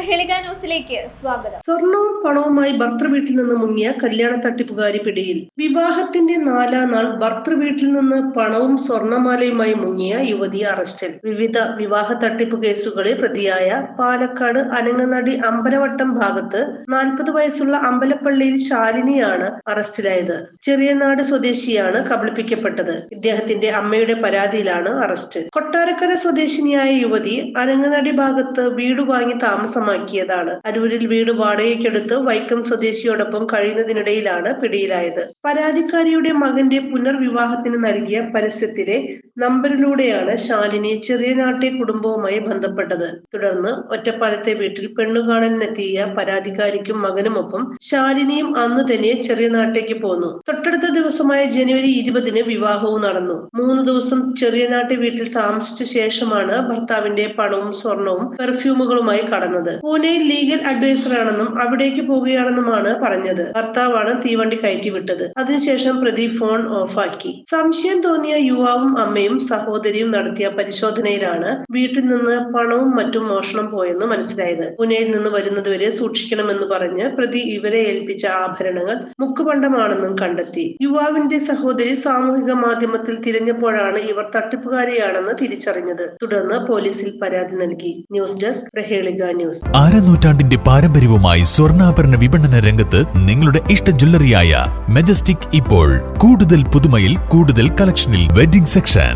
ന്യൂസിലേക്ക് സ്വാഗതം. സ്വർണവും പണവുമായി ഭർത്തൃ വീട്ടിൽ നിന്ന് മുങ്ങിയ കല്യാണ തട്ടിപ്പുകാരി പിടിയിൽ. വിവാഹത്തിന്റെ നാലാം നാൾ ഭർത്തൃ വീട്ടിൽ നിന്ന് പണവും സ്വർണമാലയുമായി മുങ്ങിയ യുവതി അറസ്റ്റിൽ. വിവിധ വിവാഹ തട്ടിപ്പ് കേസുകളിൽ പ്രതിയായ പാലക്കാട് അനങ്ങനടി അമ്പലവട്ടം ഭാഗത്ത് നാൽപ്പത് വയസ്സുള്ള അമ്പലപ്പള്ളിയിൽ ശാലിനിയാണ് അറസ്റ്റിലായത്. ചെറിയനാട് സ്വദേശിയാണ് കബളിപ്പിക്കപ്പെട്ടത്. ഇദ്ദേഹത്തിന്റെ അമ്മയുടെ പരാതിയിലാണ് അറസ്റ്റ്. കൊട്ടാരക്കര സ്വദേശിനിയായ യുവതി അനങ്ങനടി ഭാഗത്ത് വീട് വാങ്ങി താമസമാക്കിയതാണ് അരൂരിൽ വീട് വാടകയ്ക്കെടുത്ത് വൈക്കം സ്വദേശിയോടൊപ്പം കഴിയുന്നതിനിടയിലാണ് പിടിയിലായത്. പരാതിക്കാരിയുടെ മകന്റെ പുനർവിവാഹത്തിന് നൽകിയ പരസ്യത്തിലെ നമ്പറിലൂടെയാണ് ശാലിനി ചെറിയ നാട്ടിൽ കുടുംബവുമായി ബന്ധപ്പെട്ടത്. തുടർന്ന് ഒറ്റപ്പാലത്തെ വീട്ടിൽ പെണ്ണുകാണലിനെത്തിയ പരാതിക്കാരിക്കും മകനുമൊപ്പം ശാലിനിയും അന്ന് തന്നെ ചെറിയ നാട്ടേക്ക് പോന്നു. തൊട്ടടുത്ത ദിവസമായ ജനുവരി ഇരുപതിന് വിവാഹവും നടന്നു. മൂന്ന് ദിവസം ചെറിയ നാട്ടിൽ വീട്ടിൽ താമസിച്ച ശേഷമാണ് ഭർത്താവിന്റെ പണവും സ്വർണവും പെർഫ്യൂമുകളുമായി കടന്നത്. പൂനെയിൽ ലീഗൽ അഡ്വൈസർ ആണെന്നും അവിടേക്ക് പോവുകയാണെന്നുമാണ് പറഞ്ഞത്. ഭർത്താവാണ് തീവണ്ടി കയറ്റിവിട്ടത്. അതിനുശേഷം പ്രതി ഫോൺ ഓഫാക്കി. സംശയം തോന്നിയ യുവാവും അമ്മയും സഹോദരിയും നടത്തിയ പരിശോധനയിലാണ് വീട്ടിൽ നിന്ന് പണവും മറ്റും മോഷണം പോയെന്ന് മനസ്സിലായത്. പൂനെയിൽ നിന്ന് വരുന്നതുവരെ സൂക്ഷിക്കണമെന്ന് പറഞ്ഞ് പ്രതി ഇവരെ ഏൽപ്പിച്ച ആഭരണങ്ങൾ മുക്കുപണ്ടമാണെന്നും കണ്ടെത്തി. യുവാവിന്റെ സഹോദരി സാമൂഹിക മാധ്യമത്തിൽ തിരഞ്ഞപ്പോഴാണ് ഇവർ തട്ടിപ്പുകാരിയാണെന്ന് തിരിച്ചറിഞ്ഞത്. തുടർന്ന് പോലീസിൽ പരാതി നൽകി. ന്യൂസ് ഡെസ്ക് പ്രഹേളിക ന്യൂസ്. ആരനൂറ്റാണ്ടിന്റെ പാരമ്പര്യവുമായി സ്വർണാഭരണ വിപണന രംഗത്ത് നിങ്ങളുടെ ഇഷ്ട ജ്വല്ലറിയായ മെജസ്റ്റിക് ഇപ്പോൾ കൂടുതൽ പുതുമയിൽ കൂടുതൽ കളക്ഷനിൽ wedding section.